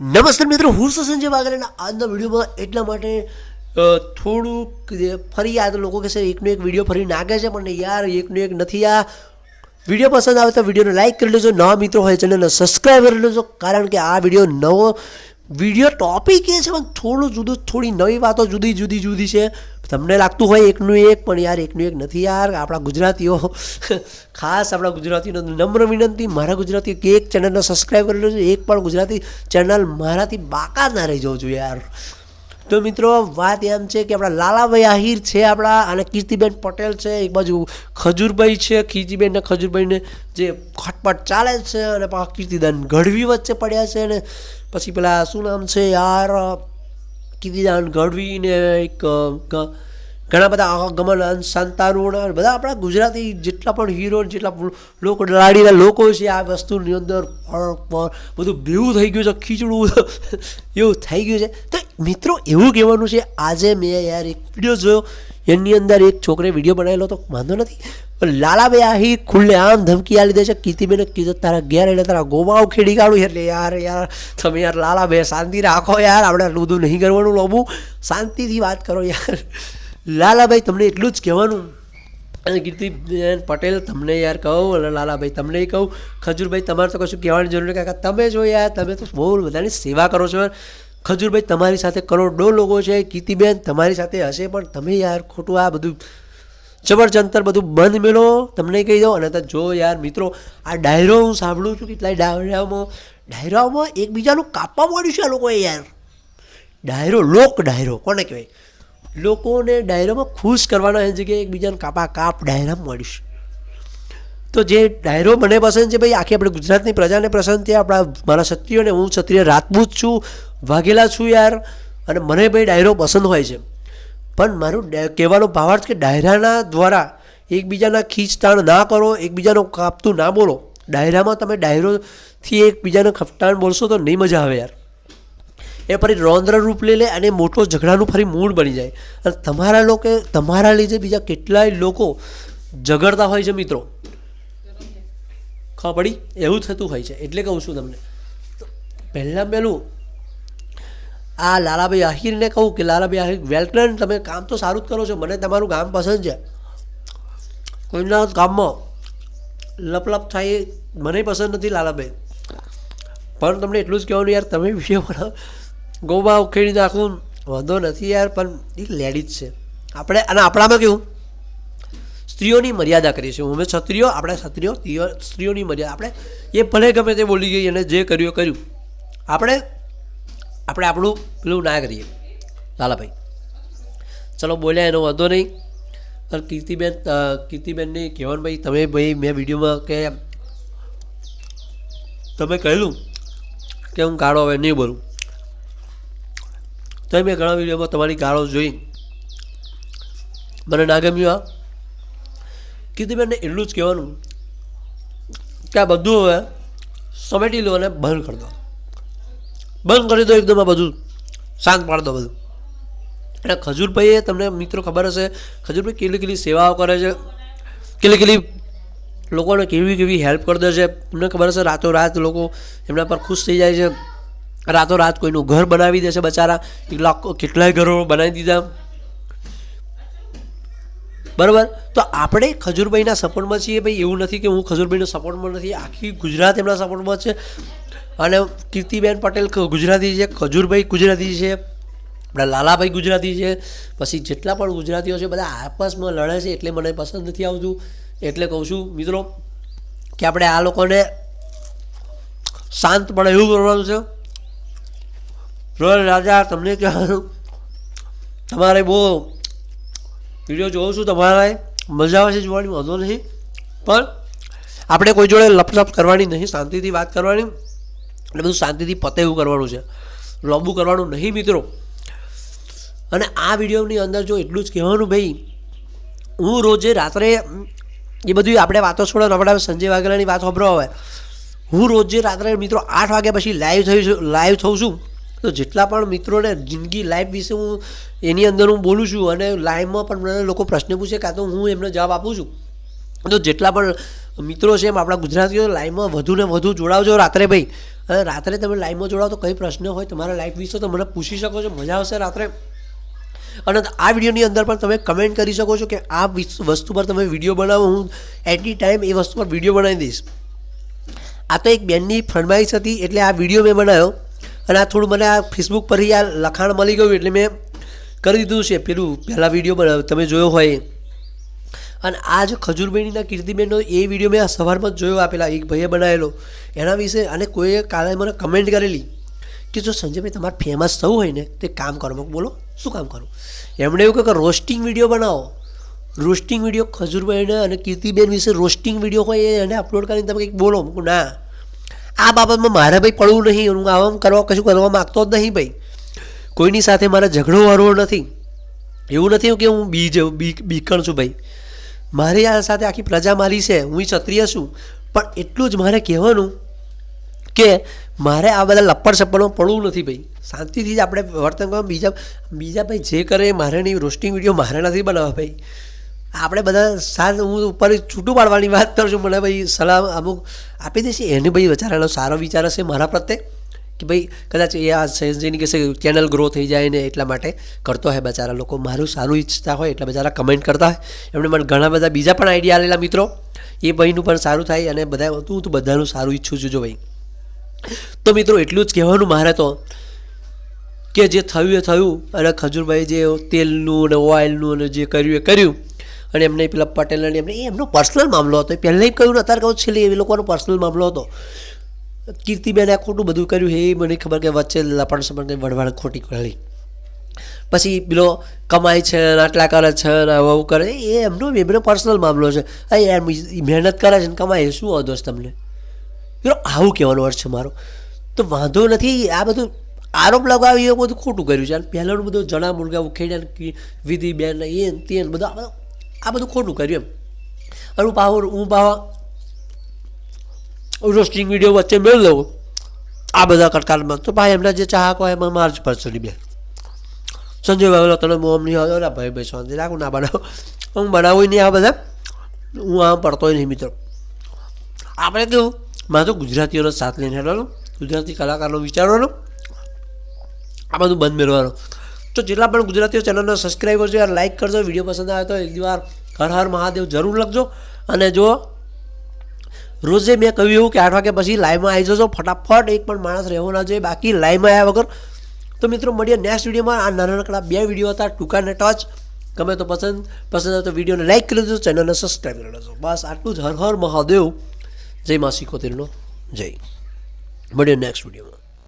નમસ્તે મિત્રો, હું છું સંજય વાઘરેના આજના વિડીયોમાં એટલા માટે થોડુંક ફરી આ લોકો કહેશે એકનો એક વીડિયો ફરી નાખે છે, પણ યાર, એકનો એક નથી આ. વીડિયો પસંદ આવે તો વિડીયોને લાઇક કરી લેજો. નવા મિત્રો હોય ચેનલને સબસ્ક્રાઈબ કરી લેજો, કારણ કે આ વીડિયો નવો વીડિયો ટોપિક એ છે, પણ થોડું જુદું, થોડી નવી વાતો જુદી જુદી જુદી છે. તમને લાગતું હોય એકનું એક, પણ યાર એકનું એક નથી યાર. આપણા ગુજરાતીઓ, ખાસ આપણા ગુજરાતીનો નમ્ર વિનંતી, મારા ગુજરાતીઓ કે એક ચેનલને સબસ્ક્રાઈબ કરેલો છે એક પણ ગુજરાતી ચેનલ મારાથી બાકા ના રહી જવું જોઈએ યાર. તો મિત્રો, વાત એમ છે કે આપણા લાલાભાઈ આહિર છે આપણા અને કીર્તિબેન પટેલ છે, એક બાજુ ખજૂરભાઈ છે કીર્તિબેન ને ખજૂરભાઈને જે ખટપટ ચાલે છે અને પાછા કીર્તિદાન ગઢવી વચ્ચે પડ્યા છે અને પછી પેલા શું નામ છે યાર, કીર્તિદાન ગઢવી ને એક ઘણા બધા ગમન સંતારુણ બધા આપણા ગુજરાતી જેટલા પણ હીરો જેટલા લોકો, લાડીના લોકો છે આ વસ્તુની અંદર બધું ભેવું થઈ ગયું છે, ખીચડું, એવું થઈ ગયું છે. તો મિત્રો, એવું કહેવાનું છે, આજે મેં યાર એક વીડિયો જોયો. એની અંદર એક છોકરે વીડિયો બનાવેલો તો વાંધો નથી. પણ લાલાભાઈ આહી ખુલ્લે આમ ધમકી આ લીધે છે. કીર્તિબેને કીધું, તારા ઘેર એટલે તારા ગોમાવ ખેડી કાઢું. એટલે યાર યાર, તમે યાર લાલાભાઈ શાંતિ રાખો યાર. આપણે આટલું નહીં કરવાનું લોબું. શાંતિથી વાત કરો યાર. લાલાભાઈ, તમને એટલું જ કહેવાનું. અને કીર્તિબેન પટેલ, તમને યાર કહું, અને લાલાભાઈ તમને કહું. ખજૂરભાઈ, તમારે તો કશું કહેવાની જરૂર નથી. કાકા, તમે જો યાર, તમે તો બહુ બધાની સેવા કરો છો ખજૂરભાઈ, તમારી સાથે કરોડો લોકો છે, કીર્તિબેન, તમારી સાથે હશે, પણ તમે યાર ખોટું આ બધું જબરજંતર બધું બંધ મેળો તમને કહી દો અને જો યાર મિત્રો, આ ડાયરો હું સાંભળું છું કેટલાય ડાયરાઓમાં ડાયરાઓમાં એકબીજાનું કાપવા માંડ્યું છે આ લોકોએ યાર. ડાયરો, લોક ડાયરો, કોને કહેવાય? લોકોને ડાયરોમાં ખુશ કરવાના એ જગ્યાએ એકબીજાને કાપા કાપ ડાયરામાં મળીશ તો જે ડાયરો મને પસંદ છે, ભાઈ, આખી આપણે ગુજરાતની પ્રજાને પસંદ છે, આપણા મારા ક્ષત્રિયોને, હું ક્ષત્રિય રાજપૂત છું. વાઘેલા છું યાર. અને મને ભાઈ ડાયરો પસંદ હોય છે. પણ મારું કહેવાનો ભાવાર્થ કે ડાયરાના દ્વારા એકબીજાના ખીચતાણ ના કરો, એકબીજાનો કાપતું ના બોલો. ડાયરામાં તમે ડાયરોથી એકબીજાને ખપટાણ બોલશો તો નહીં મજા આવે યાર. એ ફરી રૌદ્ર રૂપ લઈ લે અને મોટો ઝઘડાનું ફરી મૂળ બની જાય. અને તમારા લોકો, તમારા લીધે બીજા કેટલાય લોકો ઝઘડતા હોય છે મિત્રો. ખબર પડી? એવું થતું હોય છે. એટલે કહું છું તમને. પહેલાં પહેલું આ લાલાભાઈ આહિરને કહું કે, લાલાભાઈ આહિર વેલકમ તમે કામ તો સારું જ કરો છો. મને તમારું કામ પસંદ છે. કોઈના કામમાં લપલપ થાય મને પસંદ નથી લાલાભાઈ. પણ તમને એટલું જ કહેવાનું યાર, તમે વીડિયો બનાવો ગોબા ઉખેડી નાખું વાંધો નથી યાર, પણ એ લેડીઝ છે. આપણે, અને આપણામાં કેવું? સ્ત્રીઓની મર્યાદા કરીએ છીએ. અમે ક્ષત્રિયો આપણે ક્ષત્રિયો સ્ત્રીઓની મર્યાદા. આપણે એ ભલે ગમે તે બોલી ગઈ અને જે કર્યું કર્યું. આપણે આપણે આપણું પેલું ના કરીએ. લાલાભાઈ. ચલો, બોલ્યા એનો વાંધો નહીં. અને કીર્તિબેન કીર્તિબેનને કહેવાનું ભાઈ, તમે ભાઈ મેં વિડીયોમાં કે તમે કહેલું કે હું ગાળો હવે નહીં બોલું તો મેં ઘણા વિડીયોમાં તમારી ગાળો જોઈ. મને ના ગમ્યું આ. કીર્તિબેનને એટલું જ કહેવાનું કે આ બધું હવે સમેટી લો અને બંધ કરી દો. બંધ કરી દો એકદમ આ બધું. શાંત પાડી દો બધું. અને ખજૂરભાઈએ તમને મિત્રો ખબર હશે, ખજૂરભાઈ કેટલી કેટલી સેવાઓ કરે છે, કેટલી કેટલી લોકોને કેવી કેવી હેલ્પ કરી દે છે. તમને ખબર હશે, રાતોરાત લોકો એમના પર ખુશ થઈ જાય છે. રાતોરાત કોઈનું ઘર બનાવી દે છે બચારા. કેટલા કેટલાય ઘરો બનાવી દીધા. બરાબર? તો આપણે ખજૂરભાઈના સપોર્ટમાં છીએ. ભાઈ, એવું નથી કે હું ખજૂરભાઈના સપોર્ટમાં નથી. આખી ગુજરાત એમના સપોર્ટમાં છે. અને કીર્તિબેન પટેલ ગુજરાતી છે, ખજૂરભાઈ ગુજરાતી છે, આપણા લાલાભાઈ ગુજરાતી છે, પછી જેટલા પણ ગુજરાતીઓ છે, બધા આપસમાં લડે છે, એટલે મને પસંદ નથી આવતું. એટલે કહું છું, મિત્રો, કે આપણે આ લોકોને શાંત પણ એવું કરવાનું છે. રોયલ રાજા, તમને કહેવાનું, તમારે બહુ વીડિયો જોઉં છું, તમારે મજા આવે છે જોવાની, વાંધો નહીં. પણ આપણે કોઈ જોડે લપલપ કરવાની નહીં, શાંતિથી વાત કરવાની. અને બધું શાંતિથી પતે એવું કરવાનું છે. લાંબુ કરવાનું નહીં મિત્રો. અને આ વિડીયોની અંદર જો એટલું જ કહેવાનું ભાઈ, હું રોજે રાત્રે એ બધું આપણે વાતો છોડો આપણે સંજય વાઘેલાની વાત સાંભળો હવે. હું રોજે રાત્રે મિત્રો આઠ વાગ્યા પછી લાઈવ થઈ છું લાઈવ થઉં છું. તો જેટલા પણ મિત્રોને જિંદગી લાઈફ વિશે હું એની અંદર હું બોલું છું અને લાઈવમાં પણ મને લોકો પ્રશ્ન પૂછે, કાં તો હું એમને જવાબ આપું છું. તો જેટલા પણ મિત્રો છે એમ આપણા ગુજરાતીઓ લાઈવમાં વધુ ને વધુ જોડાવજો રાત્રે ભાઈ. રાત્રે તમે લાઈવમાં જોડાવ તો કંઈ પ્રશ્ન હોય તમારા લાઈફ વિશે તો મને પૂછી શકો છો, મજા આવશે રાત્રે. અને આ વિડીયોની અંદર પણ તમે કમેન્ટ કરી શકો છો કે આ વિસ- વસ્તુ પર તમે વીડિયો બનાવો, હું એની ટાઈમ એ વસ્તુ પર વીડિયો બનાવી દઈશ. આ તો એક બેનની ફરમાઈશ હતી, એટલે આ વીડિયો મેં બનાવ્યો. અને આ થોડું મને આ ફેસબુક પરથી આ લખાણ મળી ગયું, એટલે મેં કરી દીધું છે. પેલું પહેલાં વીડિયો બનાવ્યો તમે જોયો હોય. અને આ જ ખજૂરબેનીના કીર્તિબેનનો એ વીડિયો મેં સવારમાં જોયો, આપેલા એક ભાઈએ બનાવેલો. એના વિશે અને કોઈએ કાલે મને કમેન્ટ કરેલી કે જો સંજયભાઈ તમારે ફેમસ થવું હોય ને, તે કામ કરો. મેં બોલો, શું કામ કરું? એમણે એવું કહ્યું કે રોસ્ટિંગ વીડિયો બનાવો. રોસ્ટિંગ વીડિયો ખજૂરભાઈને અને કીર્તિબેન વિશે રોસ્ટિંગ વીડિયો હોય એને અપલોડ કરીને તમે કંઈક બોલો. મૂકું ના. આ બાબતમાં મારે ભાઈ પડવું નહીં. હું આમ કરવા કશું કરવા માગતો જ નહીં ભાઈ. કોઈની સાથે મારે ઝઘડો વારવો નથી. એવું નથી કે હું બી, બીકણ છું ભાઈ. મારી આ સાથે આખી પ્રજા મારી છે હું ક્ષત્રિય છું. પણ એટલું જ મારે કહેવાનું કે મારે આ બધા લપ્પડ સપ્પડમાં પડવું નથી ભાઈ. શાંતિથી જ આપણે વર્તન કરવા બીજા બીજા ભાઈ જે કરે મારે નહીં રોસ્ટિંગ વીડિયો મારે નથી બનાવવા ભાઈ. આપણે બધા સાથ હું ઉપર છૂટું પાડવાની વાત કરું છું. મને ભાઈ સલાહ અમુક આપી દેશે એને ભાઈ બચારાનો સારો વિચાર હશે મારા પ્રત્યે. કે ભાઈ કદાચ એ આ સહેજની કહેશે ચેનલ ગ્રો થઈ જાય ને એટલા માટે કરતો હોય બચારા લોકો. મારું સારું ઈચ્છતા હોય એટલે બચારા કમેન્ટ કરતા હોય એમણે મને ઘણા બધા બીજા પણ આઈડિયા આલેલા મિત્રો. એ ભાઈનું પણ સારું થાય અને બધા તું તો બધાનું સારું ઈચ્છું છું જો ભાઈ. તો મિત્રો એટલું જ કહેવાનું મારે તો કે જે થયું એ થયું અને ખજૂરભાઈ જે તેલનું અને ઓઇલનું અને જે કર્યું એ કર્યું. અને એમને પેલા પટેલ અને એમને એમનો પર્સનલ મામલો હતો. એ પહેલાં કહ્યું ને, અત્યારે કહું છેલ્લે એ લોકોનો પર્સનલ મામલો હતો. કીર્તિબેને આ ખોટું બધું કર્યું એ મને ખબર કે વચ્ચે લપણ સપણ કંઈ વડવાડ ખોટી કરી. પછી પેલો કમાય છે આટલા કરે છે ને આવું કરે, એ એમનો એમનો પર્સનલ મામલો છે. અહીં એમ મહેનત કરે છે ને કમાય, શું છે તમને? પેલો આવું કહેવાનો અર્થ છે મારો. તો વાંધો નથી, આ બધું આરોપ લગાવી, એ બધું ખોટું કર્યું છે. અને પહેલાંનું બધું જણા મુર્ગા ઉખેડ્યા વિધિ બેન એ તે બધું, આ બધું આ બધું ખોટું કર્યું એમ. અને હું પાહો હું પાહો રોસ્ટિંગ વીડિયો વચ્ચે મેળ લઉં આ બધા કટકારમાં. તો ભાઈ એમના જે ચાહકો હોય એમાં માર્ચ પર્સની બે. સંજય ભાઈ તને મોમ નહીં આવ્યો ના ભાઈ ભાઈ, શાંતિ રાખું, ના બનાવો. હું બનાવું નહીં આ બધા. હું આમ પડતો નહીં, મિત્રો. આપણે કેવું? મારે તો ગુજરાતીઓનો સાથ લઈને હેડવાનો. ગુજરાતી કલાકારનો વિચારવાનો. આ બધું બંધ મેળવવાનું. તો જેટલા પણ ગુજરાતીઓ ચેનલનો સબસ્ક્રાઈબ કરજો યાર લાઇક કરજો. વીડિયો પસંદ આવે તો એક વાર હર હર મહાદેવ જરૂર લખજો. અને જો રોજે મેં કહ્યું કે આઠ વાગ્યા પછી લાઈવમાં આવી જજો, ફટાફટ એક પણ માણસ રહેવો ના જોઈએ, બાકી લાઈવમાં આવ્યા વગર. તો મિત્રો, મળીએ નેક્સ્ટ વિડીયોમાં આ નાનકડા બે વીડિયો હતા, ટૂંકા ને ટચ. ગમે તો પસંદ પસંદ આવે તો વિડીયોને લાઈક કરી દેજો ચેનલને સબસ્ક્રાઈબ કરી દેજો બસ, આટલું જ. હર હર મહાદેવ. જય મા સિકોતેરનો જય. મળીએ નેક્સ્ટ વિડીયોમાં